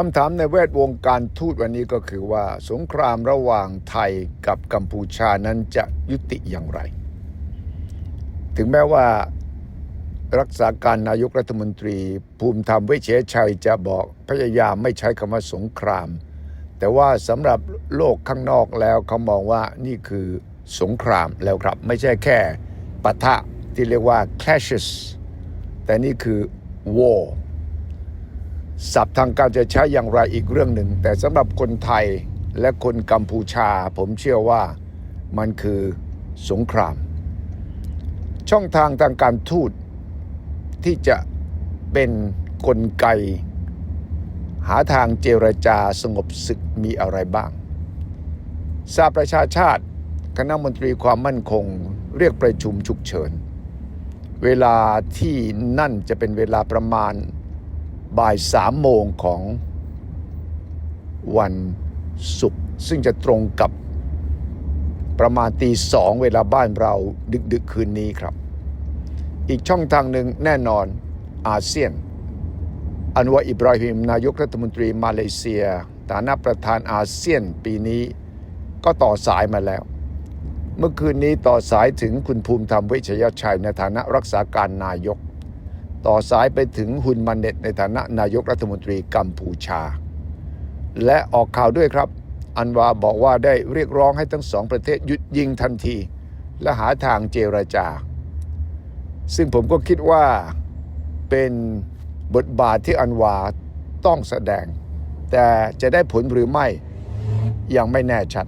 คำถามในแวดวงการทูตวันนี้ก็คือว่า สงครามระหว่างไทยกับกัมพูชานั้นจะยุติอย่างไร ถึงแม้ว่ารักษาการนายกรัฐมนตรี ภูมิธรรมเวชยชัยจะบอกพยายามไม่ใช้คำว่าสงคราม แต่ว่าสำหรับโลกข้างนอกแล้วเขามองว่านี่คือสงครามแล้วครับ ไม่ใช่แค่ปะทะที่เรียกว่า clashes แต่นี่คือ war ศัพท์ทางการจะใช้อย่างไรอีกเรื่องหนึ่ง แต่สำหรับคนไทยและคนกัมพูชา ผมเชื่อว่ามันคือสงคราม ช่องทางทางการทูตที่จะเป็นกลไก หาทางเจรจาสงบศึกมีอะไรบ้างสหประชาชาติ คณะมนตรีความมั่นคงเรียกประชุมฉุกเฉิน เวลาที่นั่นจะเป็นเวลาประมาณ บ่ายสามโมงของวันศุกร์ซึ่งจะตรงกับประมาณตีสองเวลาบ้านเราดึกๆคืนนี้ครับ อีกช่องทางหนึ่งแน่นอนอาเซียน อันวาอิบราฮิม นายกรัฐมนตรีมาเลเซียฐานะประธานอาเซียนปีนี้ก็ต่อสายมาแล้ว เมื่อคืนนี้ต่อสายถึงคุณภูมิธรรมเวชยชัยในฐานะรักษาการนายก ต่อสายไปถึงฮุนมันเน็ตในฐานะนายกรัฐมนตรีกัมพูชา และออกข่าวด้วยครับ อันวาบอกว่าได้เรียกร้องให้ทั้งสองประเทศหยุดยิงทันที และหาทางเจรจา ซึ่งผมก็คิดว่าเป็นบทบาทที่อันวาต้องแสดง แต่จะได้ผลหรือไม่ยังไม่แน่ชัด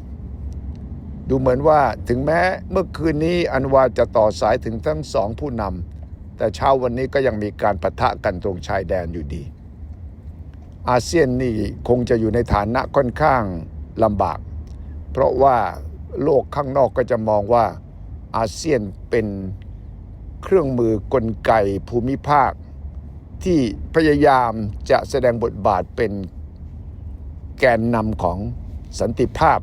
ดูเหมือนว่าถึงแม้เมื่อคืนนี้อันวาจะต่อสายถึงทั้งสองผู้นำ แต่เช้าวันนี้ก็ยังมีการปะทะกันตรงชายแดนอยู่ดี อาเซียนนี่คงจะอยู่ในฐานะค่อนข้างลำบาก เพราะว่าโลกข้างนอกก็จะมองว่าอาเซียนเป็นเครื่องมือกลไกภูมิภาค ที่พยายามจะแสดงบทบาทเป็นแกนนำของสันติภาพ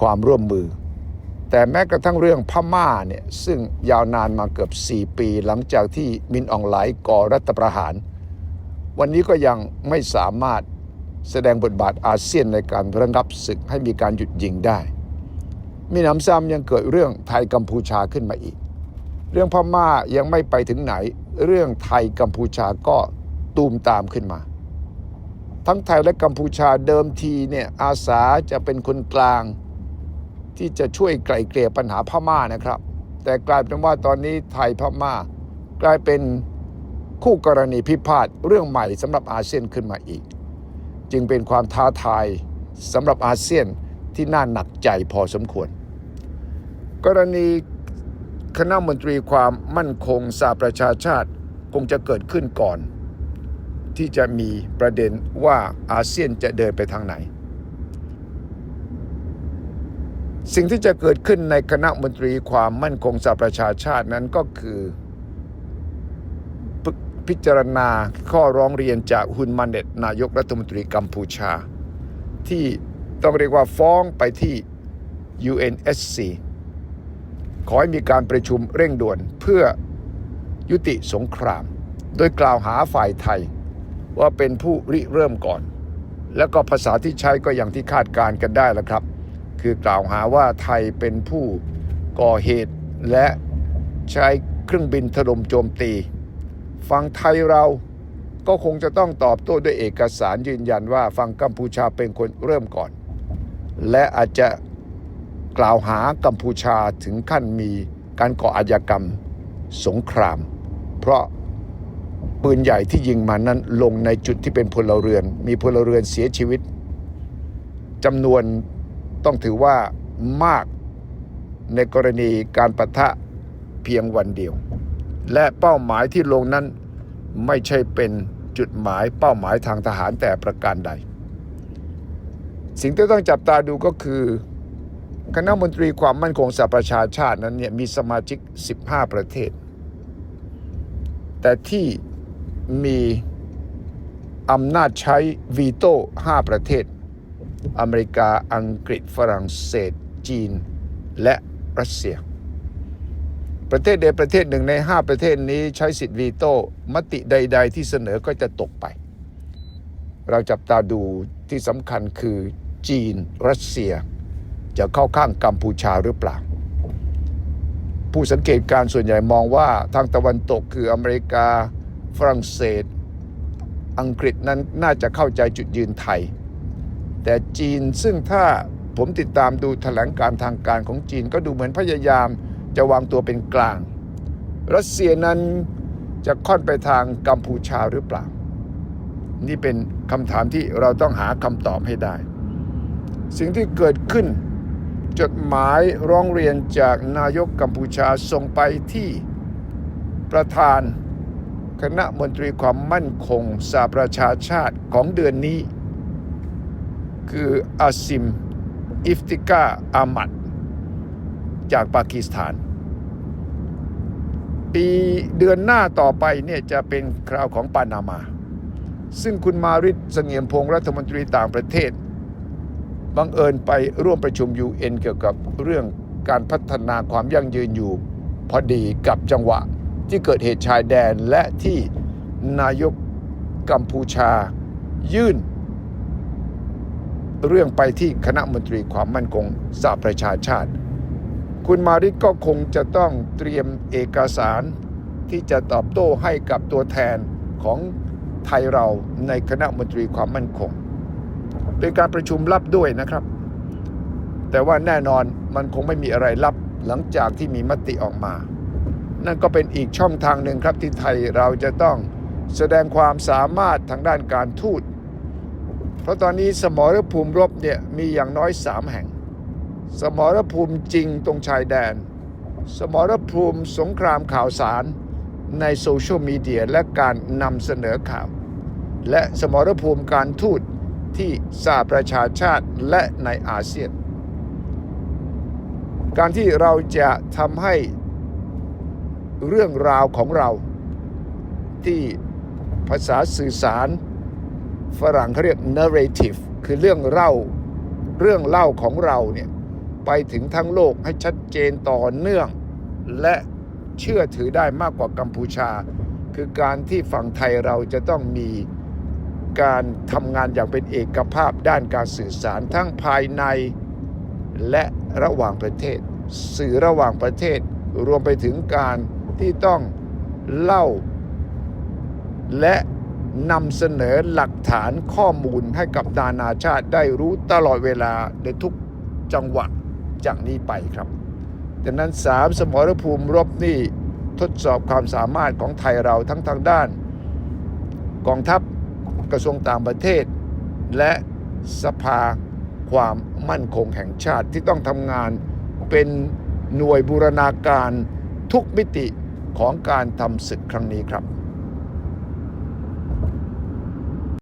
ความร่วมมือ แต่แม้กระทั่งเรื่องพม่าเนี่ยซึ่งยาวนานมาเกือบ 4 ปี หลังจากที่มินอองไหลก่อรัฐประหาร วันนี้ก็ยังไม่สามารถแสดงบทบาทอาเซียนในการระงับศึกให้มีการหยุดยิงได้ มีน้ำซ้ำยังเกิดเรื่องไทยกัมพูชาขึ้นมาอีก เรื่องพม่ายังไม่ไปถึงไหน เรื่องไทยกัมพูชาก็ตูมตามขึ้นมา ทั้งไทยและกัมพูชาเดิมทีเนี่ยอาสาจะเป็นคนกลาง ที่จะช่วยไกล่เกลี่ยปัญหาพม่านะครับ แต่กลายเป็นว่าตอนนี้ไทยพม่า กลายเป็นคู่กรณีพิพาทเรื่องใหม่สำหรับอาเซียนขึ้นมาอีก จึงเป็นความท้าทายสำหรับอาเซียนที่น่าหนักใจพอสมควร กรณีคณะมนตรีความมั่นคงสหประชาชาติคงจะเกิดขึ้นก่อน ที่จะมีประเด็นว่าอาเซียนจะเดินไปทางไหน สิ่งที่จะเกิดขึ้นในคณะมนตรีความมั่นคงสหประชาชาตินั้นก็คือพิจารณาข้อร้องเรียนจากฮุนมาเน็ตนายกรัฐมนตรีกัมพูชา ที่ต้องเรียกว่าฟ้องไปที่ UNSC ขอให้มีการประชุมเร่งด่วนเพื่อยุติสงคราม โดยกล่าวหาฝ่ายไทย ว่าเป็นผู้ริเริ่มก่อน แล้วก็ภาษาที่ใช้ก็อย่างที่คาดการกันได้แล้วครับ คือกล่าวหาว่าไทยเป็นผู้ก่อเหตุและใช้เครื่องบินถล่มโจมตี ฝั่งไทยเราก็คงจะต้องตอบโต้ด้วยเอกสารยืนยันว่าฝั่งกัมพูชาเป็นคนเริ่มก่อน และอาจจะกล่าวหากัมพูชาถึงขั้นมีการก่ออาชญากรรมสงคราม เพราะปืนใหญ่ที่ยิงมานั้นลงในจุดที่เป็นพลเรือน มีพลเรือนเสียชีวิตจำนวน ต้องถือว่ามากในกรณีการปะทะเพียงวันเดียว และเป้าหมายที่ลงนั้นไม่ใช่เป็นจุดหมายเป้าหมายทางทหารแต่ประการใด สิ่งที่ต้องจับตาดูก็คือ คณะมนตรีความมั่นคงสหประชาชาตินั้นเนี่ยมีสมาชิก 15 ประเทศ แต่ที่มีอำนาจใช้วีโต้ 5 ประเทศ อเมริกาอังกฤษฝรั่งเศส จีน และรัสเซีย ประเทศใดประเทศหนึ่งใน 5 ประเทศนี้ใช้สิทธิ์วีโต้มติใด ๆ ที่เสนอก็จะตกไป เราจับตาดูที่สำคัญคือจีน รัสเซีย จะเข้าข้างกัมพูชาหรือเปล่า ผู้สังเกตการณ์ส่วนใหญ่มองว่าทางตะวันตกคืออเมริกาฝรั่งเศส อังกฤษนั้นน่าจะเข้าใจจุดยืนไทย แต่จีนซึ่งถ้าผมติดตามดูแถลงการทางการของจีนก็ดูเหมือนพยายามจะวางตัวเป็นกลาง รัสเซียนั้นจะค่อนไปทางกัมพูชาหรือเปล่า นี่เป็นคำถามที่เราต้องหาคำตอบให้ได้ สิ่งที่เกิดขึ้น จดหมายร้องเรียนจากนายกกัมพูชาส่งไปที่ประธานคณะมนตรีความมั่นคงสหประชาชาติของเดือนนี้ คืออาซิม อิฟติกาอามัด จากปากีสถาน ปีเดือนหน้าต่อไปเนี่ยจะเป็นคราวของปานามา ซึ่งคุณมาริศเสงี่ยมพงศ์รัฐมนตรีต่างประเทศ บังเอิญไปร่วมประชุม UN เกี่ยวกับเรื่องการพัฒนาความยั่งยืนอยู่พอดีกับจังหวะที่เกิดเหตุชายแดนและที่นายกกัมพูชายื่น เรื่องไปที่คณะมนตรีความมั่นคงสหประชาชาติ คุณมาริกก็คงจะต้องเตรียมเอกสารที่จะตอบโต้ให้กับตัวแทนของไทยเราในคณะมนตรีความมั่นคง เป็นการประชุมลับด้วยนะครับ แต่ว่าแน่นอนมันคงไม่มีอะไรลับหลังจากที่มีมติออกมา นั่นก็เป็นอีกช่องทางหนึ่งครับที่ไทยเราจะต้องแสดงความสามารถทางด้านการทูต เพราะตอนนี้สมรภูมิรบเนี่ยมีอย่างน้อยสามแห่ง สมรภูมิจริงตรงชายแดน สมรภูมิสงครามข่าวสารในโซเชียลมีเดียและการนำเสนอข่าว และสมรภูมิการทูตที่สหประชาชาติและในอาเซียน การที่เราจะทำให้เรื่องราวของเราที่ภาษาสื่อสาร ฝรั่งเขาเรียก narrative คือเรื่องเล่าเรื่องเล่าของเราเนี่ยไปถึงทั้งโลกให้ชัดเจนต่อเนื่อง และเชื่อถือได้มากกว่ากัมพูชา คือการที่ฝั่งไทยเราจะต้องมีการทำงานอย่างเป็นเอกภาพด้านการสื่อสารทั้งภายในและระหว่างประเทศ สื่อระหว่างประเทศรวมไปถึงการที่ต้องเล่า และ นำเสนอหลักฐานข้อมูลให้กับนานาชาติได้รู้ตลอดเวลาในทุกจังหวะจากนี้ไปครับดังนั้นสามสมรภูมิรบนี่ทดสอบความสามารถของไทยเราทั้งทางด้าน กองทัพกระทรวงต่างประเทศ และสภาความมั่นคงแห่งชาติที่ต้องทำงานเป็นหน่วยบูรณาการทุกมิติของการทำศึกครั้งนี้ครับ